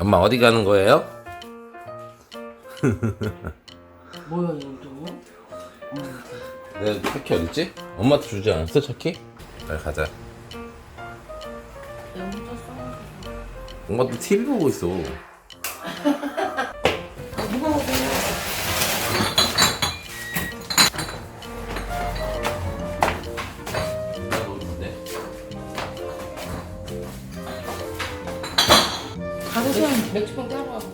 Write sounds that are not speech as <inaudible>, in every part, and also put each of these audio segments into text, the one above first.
엄마 어디 가는 거예요? <laughs> 뭐야 이거 또? 내 차키 어딨지? 엄마한테 주지 않았어 차키? 빨리 가자 내 혼자 싸워. 엄마 또 TV 보고 있어 가보세요. 맥주병 따로 따로.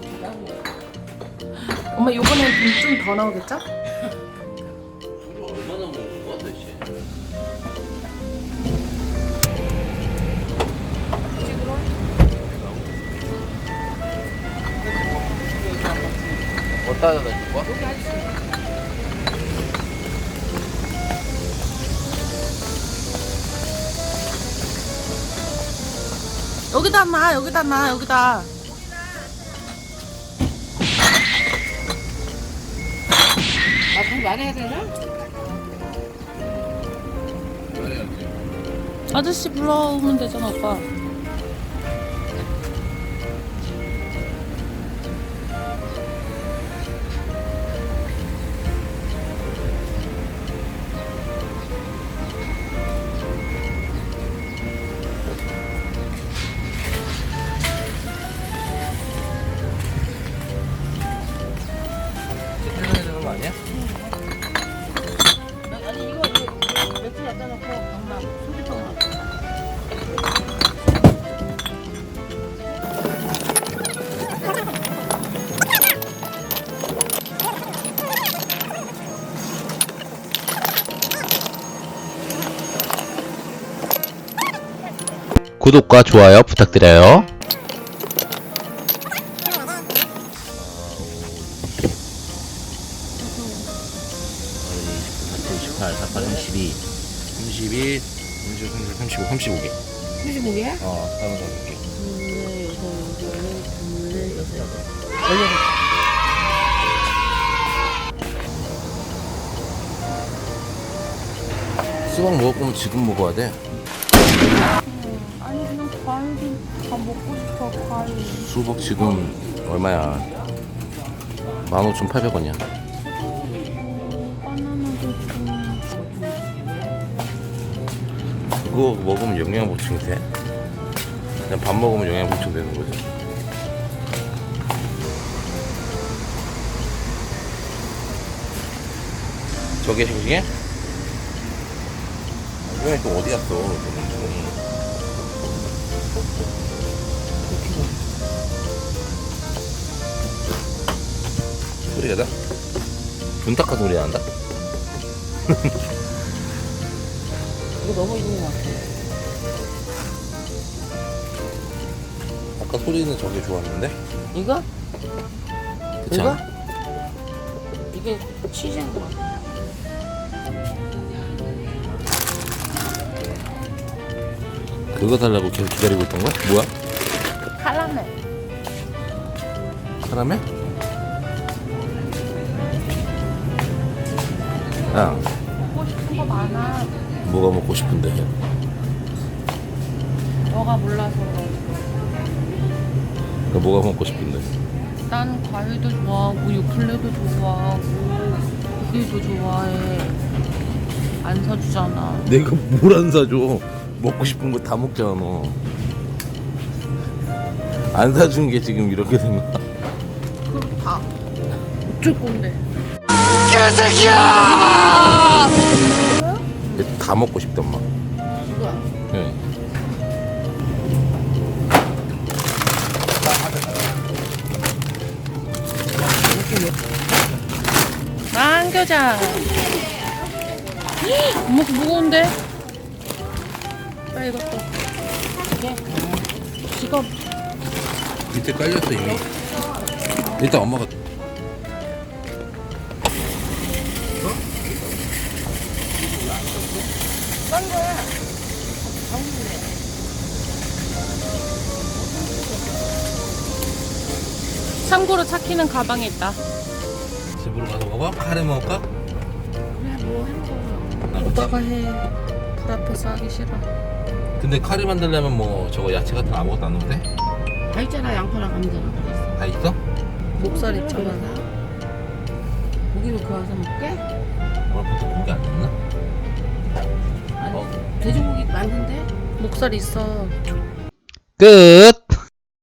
엄마 요번엔 좀 더 나오겠죠? 얼마나 먹는 거야 대체? 어디다 줄 거야? 여기 다 놔 여기다 놔 여기다. 아, 더 말해야 되나? 아저씨 불러오면 되잖아 오빠. 구독과 좋아요 부탁드려요. (28, 48, 32, 32, 33, 35, 35개. 35개야? 어, 여섯 여덟. 수박 먹을 거면 지금 먹어야 돼. 과일이 다 먹고 싶어 과일. 수박 지금 얼마야? 15,800원이야. 바나나도 좀. 그거 먹으면 영양 보충이 돼? 그냥 밥 먹으면 영양 보충 되는 거지. 저게 싱싱해? 이번에 또 어디 갔어? 저멍 소리가 나? 분탁한 소리 난다? 이거 너무 있는 것 같아. 아까 소리는 저게 좋았는데? 이거? 그치 이거? 않아? 이게 치즈인 것 같아. 그거 달라고 계속 기다리고 있던 거야? 뭐야? 카라멜. 카라멜? 야, 먹고 싶은 거 많아. 뭐가 먹고 싶은데? 너가 몰라서. 너 뭐가 먹고 싶은데? 난 과일도 좋아하고 유클레도 좋아하고 고기도 좋아해. 안 사주잖아. 내가 뭘 안 사줘? 먹고 싶은 거 다 먹잖아, 너. 안 사준 게 지금 이렇게 된 거야. 그럼 다 어쩔 건데? 근데 다 먹고 싶단 말. 이거야. 응. 안겨자. 엄마 그 무거운데? 빨리 이것도. 이게 지갑 밑에 깔렸어, 이미. 일단 엄마가. 참고로 차키는 가방에 있다. 집으로 가서 먹어? 카레 먹을까? 그래 뭐 햄버거. 오빠가 해. 불 앞에서 하기 싫어. 근데 카레 만들려면 뭐 저거 야채 같은 거 아무것도 안 넣으면 돼? 다 있잖아 양파랑 감자. 다 있어. 목살 있잖아. 고기로 구워서 그 먹게? 오늘 보통 고기 안 넣나? 아니 어. 돼지고기 많던데? 목살 있어. 끝.